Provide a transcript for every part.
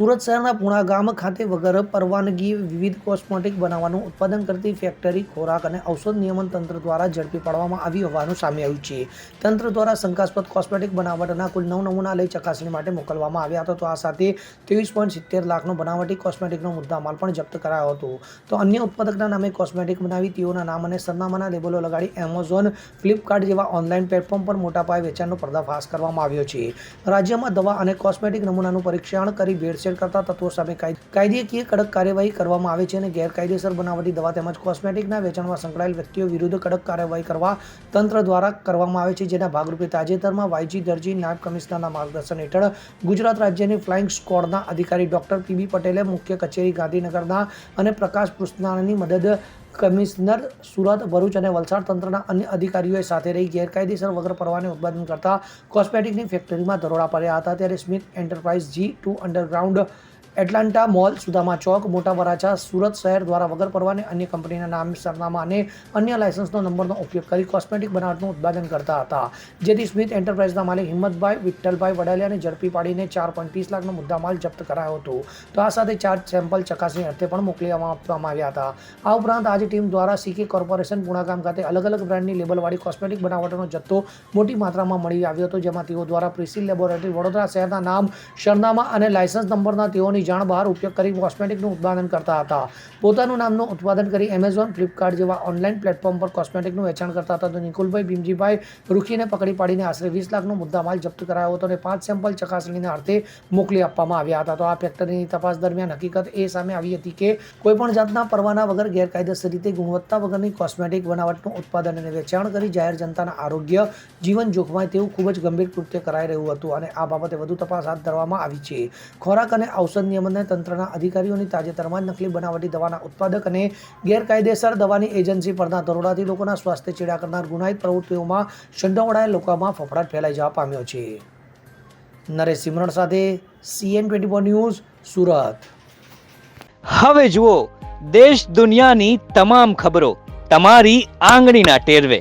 સુરત શહેરના પુણા ગામ ખાતે વગર પરવાનગી વિવિધ કોસ્મેટિક બનાવવાનું ઉત્પાદન કરતી ફેક્ટરી, ખોરાક અને ઔષધ નિયમન તંત્ર દ્વારા ઝડપી પાડવામાં આવી હોવાનું સામે આવ્યું છે. તંત્ર દ્વારા શંકાસ્પદ કોસ્મેટિક બનાવટના કુલ નવ નમૂના લઈ ચકાસણી માટે મોકલવામાં આવ્યા હતા. તો આ સાથે ત્રેવીસ પોઈન્ટ સિત્તેર લાખનો બનાવટી કોસ્મેટિકનો મુદ્દામાલ પણ જપ્ત કરાયો હતો. તો અન્ય ઉત્પાદકના નામે કોસ્મેટિક બનાવી તેઓના નામ અને સરનામાના લેબલો લગાડી એમેઝોન, ફ્લિપકાર્ટ જેવા ઓનલાઈન પ્લેટફોર્મ પર મોટા પાયે વેચાણનો પર્દાફાશ કરવામાં આવ્યો છે. રાજ્યમાં દવા અને કોસ્મેટિક નમૂનાનું પરીક્ષણ કરી ભેળસેળ કરતા તત્વો સામે કાયદેકીય કડક કાર્યવાહી કરવામાં આવે છે અને ગેરકાયદેસર બનાવટી દવા તેમજ કોસ્મેટિકના વેચાણમાં સંકળાયેલ વ્યક્તિઓ વિરુદ્ધ કડક કાર્યવાહી કરવા તંત્ર દ્વારા કરવામાં આવે છે, જેના ભાગરૂપે તાજેતરમાં વાયજી દરજી નાયબ કમિશનરના માર્ગદર્શન હેઠળ ગુજરાત રાજ્યની ફ્લાઇંગ સ્કોડના અધિકારી ડોક્ટર પીબી પટેલે મુખ્ય કચેરી ગાંધીનગરના અને પ્રકાશ પૃષ્ણાની મદદ કમિશનર સુરત, ભરૂચ અને વલસાડ તંત્રના અન્ય અધિકારીઓએ સાથે રહી ગેરકાયદેસર વગર પરવાને ઉત્પાદન કરતા કોસ્મેટિકની ફેક્ટરીમાં દરોડા પડ્યા હતા. ત્યારે Smith enterprise G two underground Atlanta mall Sudama Chowk, Mota Varachha Surat શહેર દ્વારા વગર પરવાને અન્ય કંપનીના નામ સરનામા અને અન્ય લાયસન્સનો નંબરનો ઉપયોગ કરી કોસ્મેટિક બનાવટનું ઉત્પાદન કરતા હતા. જેથી સ્મિથ એન્ટરપ્રાઇઝના માલિક હિંમતભાઈ, વિઠ્ઠલભાઈ વડાલિયાને ઝડપી પાડીને ચાર પોઈન્ટ ત્રીસ લાખનો મુદ્દામાલ જપ્ત કરાયો હતો. તો આ સાથે ચાર સેમ્પલ ચકાસણી અર્થે પણ મોકલી આપવામાં આવ્યા હતા. આ ઉપરાંત આજે ટીમ દ્વારા સીકે કોર્પોરેશન પુણાગામ ખાતે અલગ અલગ બ્રાન્ડની લેબલવાળી કોસ્મેટિક બનાવટોનો જથ્થો મોટી માત્રામાં મળી આવ્યો હતો, જેમાં તેઓ દ્વારા પ્રિસિલ લેબોરેટરી વડોદરા શહેરના નામ, સરનામા અને લાયસન્સ નંબરના તેઓની જાણ બહાર ઉપયોગ કરી કોસ્મેટિકનું ઉત્પાદન કરતા હતા. પોતાનું નામનું ઉત્પાદન કરી એમેઝોન ફ્લિપકાર્ટ જેવા ઓનલાઈન પ્લેટફોર્મ પર કોસ્મેટિકનું વેચાણ કરતા હતા. તો નિકુલભાઈ ભીમજીભાઈ રૂખીને પકડી પાડીને આશરે વીસ લાખનો મુદ્દામાલ જપ્ત કરાયો હતો અને પાંચ સેમ્પલ ચકાસણીના અર્થે મોકલી આપવામાં આવ્યા હતા. તો આ ફેક્ટરીની તપાસ દરમિયાન હકીકત એ સામે આવી હતી કે કોઈપણ જાતના પરવાના વગર ગેરકાયદેસર રીતે ગુણવત્તા વગરની કોસ્મેટિક બનાવટનું ઉત્પાદન અને વેચાણ કરી જાહેર જનતાના આરોગ્ય, જીવન જોખમાય તેવું ખૂબ જ ગંભીર કૃત્ય કરાઈ રહ્યું હતું અને આ બાબતે વધુ તપાસ હાથ ધરવામાં આવી છે. ખોરાક અને ઔષધ નિયમન તંત્રના અધિકારીઓની તાજેતરમાં નકલી બનાવટી દવાના ઉત્પાદક અને ગેરકાયદેસર દવાની એજન્સી પરના દરોડાથી લોકોના સ્વાસ્થ્ય ચેડા કરનાર ગુનાહિત પ્રવૃત્તિઓમાં સંડોવડાયેલ લોકોમાં ફફડાટ ફેલાઈ જવા પામ્યો છે. નરેશ સિમરણ સાથે CN twenty four news, Surat. હવે જુઓ, દેશ દુનિયાની તમામ ખબરો તમારી આંગળીના ટેરવે.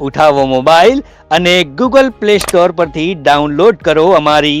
ઉઠાવો મોબાઈલ અને ગૂગલ પ્લે સ્ટોર પરથી ડાઉનલોડ કરો અમારી